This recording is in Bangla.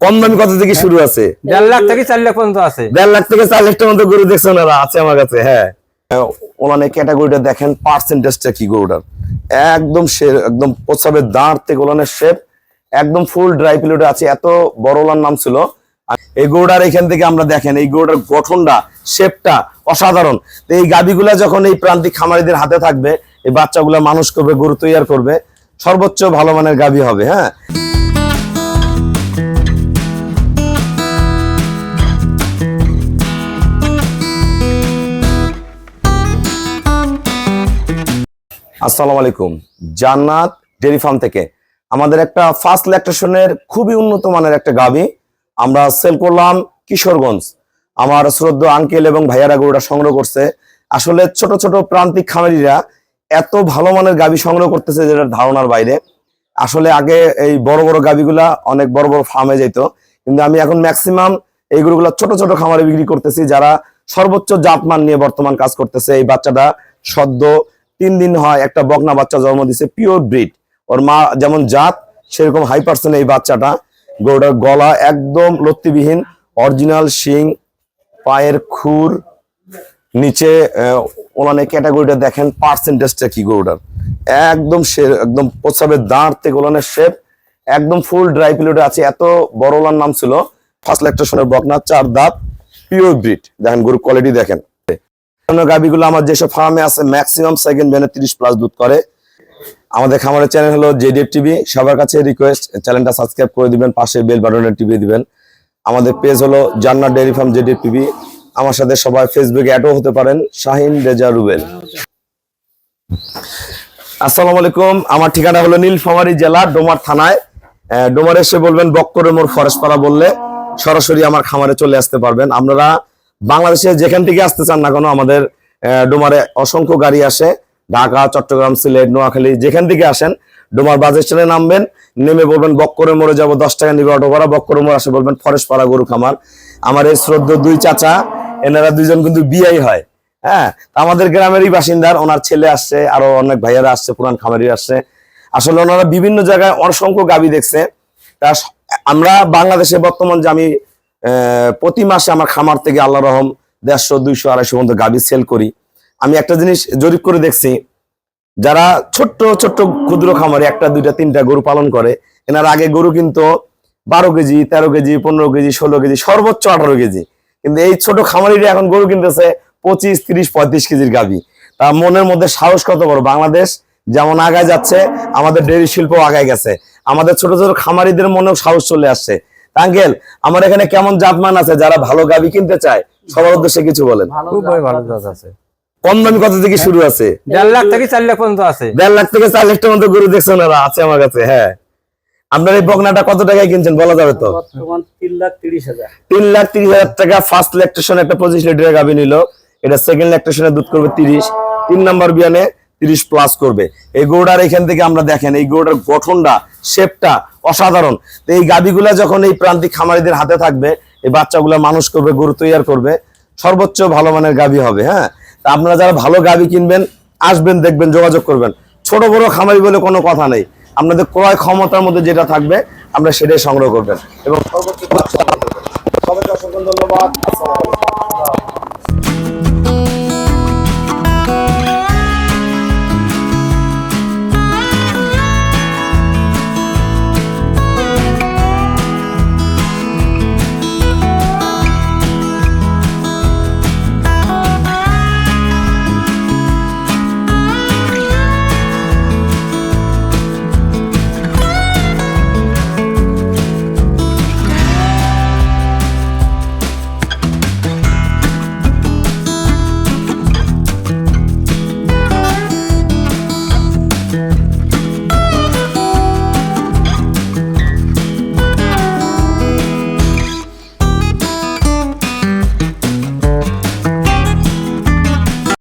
কম দামি কত থেকে শুরু আছে। দেড় লাখ থেকে চার লাখ পর্যন্ত আছে। দেড় লাখ থেকে চার লাখ টাকার মতো গরু দেখছেন ওরা আছে আমার কাছে হ্যাঁ। ওনার ক্যাটাগরিটা দেখেন পার্সেন্টেজটা কি গরুটার? একদম সে একদম প্রস্রাবের দাঁড় থেকে ওলানের শেপ একদম ফুল ড্রাই পিলোডে আছে এত বড় ওলার নাম ছিল। আর এই গরুটার এখান থেকে আমরা দেখেন এই গরুটার গঠনটা শেপটা অসাধারণ। তো এই গাবিগুলা যখন এই প্রান্তিক খামারিদের হাতে থাকবে এই বাচ্চাগুলা মানুষ করবে গরু তৈরি করবে সর্বোচ্চ ভালো মানের গাবি হবে হ্যাঁ। আসসালামু আলাইকুম। জান্নাত ডেরি ফার্ম থেকে। আমাদের একটা ফার্স্ট ল্যাকটেশনের খুবই উন্নত মানের একটা গাবি আমরা সেল করলাম কিশোরগঞ্জ। আমার শ্রদ্ধ আঙ্কেল এবং ভাইয়ারা গরুটা সংগ্রহ করছে। আসলে ছোট ছোট প্রান্তিক খামারিরা এত ভালো মানের গাবি সংগ্রহ করতেছে যেটা ধারণার বাইরে। আসলে আগে এই বড় বড় গাবিগুলা অনেক বড় বড় ফার্মে যেত। কিন্তু আমি এখন ম্যাক্সিমাম এই গরুগুলা ছোট ছোট খামারে বিক্রি করতেছি যারা সর্বোচ্চ জাতমান নিয়ে বর্তমান কাজ করতেছে। এই বাচ্চাটা সদ্য তিন দিন হয় একটা বকনা বাচ্চা জন্ম দিছে পিওর ব্রিড ওর মা যেমন জাত, সেরকম হাই পার্সেন্ট এই বাচ্চাটা। গরুটার গলা একদম লত্তিবিহীন অরিজিনাল শিং, পায়ের খুর, নিচে ওনানে ক্যাটাগরিটা দেখেন পার্সেন্টেজটা কি গরুটার? একদম একদম প্রস্রাবের দাঁড় থেকে ওলানের শেপ একদম ফুল ড্রাই পিলোডে আছে। এত বড় ওলার নাম ছিল ফার্স্ট ল্যাকটেশনের বকনা, চার দাঁত পিওর ব্রিড দেখেন গরুর কোয়ালিটি দেখেন। অন্য গাবিগুলো আমার যেসব ফার্মে আছে ম্যাক্সিমাম সেকেন্ড ভ্যানে তিরিশ প্লাস দুধ করে। আমাদের খামারের চ্যানেল হলো জেডিএফ টিভি সবার কাছে রিকোয়েস্ট চ্যানেলটা সাবস্ক্রাইব করে দিবেন, পাশে বেল বাটনে টিপে দিবেন। আমাদের পেজ হলো জান্নাত ডেয়ারি ফার্ম জেডিএফ টিভি আমার সাথে সবাই ফেসবুকে অ্যাডও হতে পারেন, শাহিন রেজা রুবেল। আসসালামু আলাইকুম। আমার ঠিকানা হলো নীলফামারী জেলা, ডোমার থানায়। ডোমারে এসে বলবেন বক্করে মোর ফরেস্টপাড়া বললে সরাসরি আমার খামারে চলে আসতে পারবেন। আপনারা বাংলাদেশে যেখান থেকে আসতে চান না কেন, আমাদের ডোমারে অসংখ্য গাড়ি আসে। ঢাকা, চট্টগ্রাম, সিলেট, নোয়াখালী, যেখান থেকে আসেন, ডোমার বাস স্ট্যান্ডে নামবেন, নেমে বলবেন, বক্করে মোড়ে যাব, দশ টাকা নিবে অটো ভাড়া। বক্করে মোড় আসে বলবেন ফরেস্ট পাড়া গরু খামার। আমার এই শ্রদ্ধ দুই চাচা, এনারা দুইজন কিন্তু বিয়াই হয়। হ্যাঁ আমাদের গ্রামেরই বাসিন্দার, ওনার ছেলে আসছে, আরও অনেক ভাইয়ারা আসছে, পুরান খামারি আসছে। আসলে ওনারা বিভিন্ন জায়গায় অসংখ্য গাবি দেখছে। তা আমরা বাংলাদেশে বর্তমান যে আমি প্রতি মাসে আমার খামার থেকে আল্লাহ রহম দেড়শো, দুইশো, আড়াইশো পর্যন্ত গাবি সেল করি। আমি একটা জিনিস জরিপ করে দেখছি, যারা ছোট্ট ছোট্ট ক্ষুদ্র খামারে একটা, দুইটা, তিনটা গরু পালন করে, এনার আগে গরু কিন্তু বারো কেজি, তেরো কেজি, পনেরো কেজি, ষোলো কেজি, সর্বোচ্চ আঠারো কেজি। কিন্তু এই ছোট খামারিরা এখন গরু কিনতেছে পঁচিশ, তিরিশ, পঁয়ত্রিশ কেজির গাবি তা মনের মধ্যে সাহস কত বড়? বাংলাদেশ যেমন আগায় যাচ্ছে, আমাদের ডেয়ারি শিল্প আগায় গেছে। আমাদের ছোট ছোট খামারিদের মনেও সাহস চলে আসছে। আঙ্কেল আমার এখানে কেমন জাতমান আছে? যারা ভালো গাবি কিনতে চায় সবার উদ্দেশ্যে কিছু বলেন। খুব ভালো জাত আছে। কম দামি কত থেকে শুরু আছে? দেড় লাখ থেকে চার লাখ পর্যন্ত আছে। দেড় লাখ থেকে চার লাখ মতো গরু দেখছেন ওরা আছে আমার কাছে হ্যাঁ। আপনার এই বকনাটা কত টাকায় কিনছেন বলা যাবে তো? তিন লাখ তিরিশ হাজার। তিন লাখ তিরিশ হাজার টাকা ফার্স্ট ল্যাকটেশন একটা পঁচিশ লিটারের গাভি নিল। এটা সেকেন্ড ল্যাকটেশনে দুধ করবে তিরিশ। তিন নাম্বার বিয়ানে তিরিশ প্লাস করবে। এই গরুটার এখান থেকে আমরা দেখেন, এই গরুটার গঠনটা শেপটা অসাধারণ। তো এই গাভিগুলা যখন এই প্রান্তিক খামারিদের হাতে থাকবে, এই বাচ্চাগুলা মানুষ করবে, গরু তৈরি করবে, সর্বোচ্চ ভালো মানের গাভি হবে হ্যাঁ? তা আপনারা যারা ভালো গাভি কিনবেন, আসবেন, দেখবেন, যোগাযোগ করবেন। ছোট বড় খামারি বলে কোনো কথা নেই। আপনাদের ক্রয় ক্ষমতার মধ্যে যেটা থাকবে, আমরা সেটাই সংগ্রহ করবেন। এবং সর্বোচ্চ ধন্যবাদ।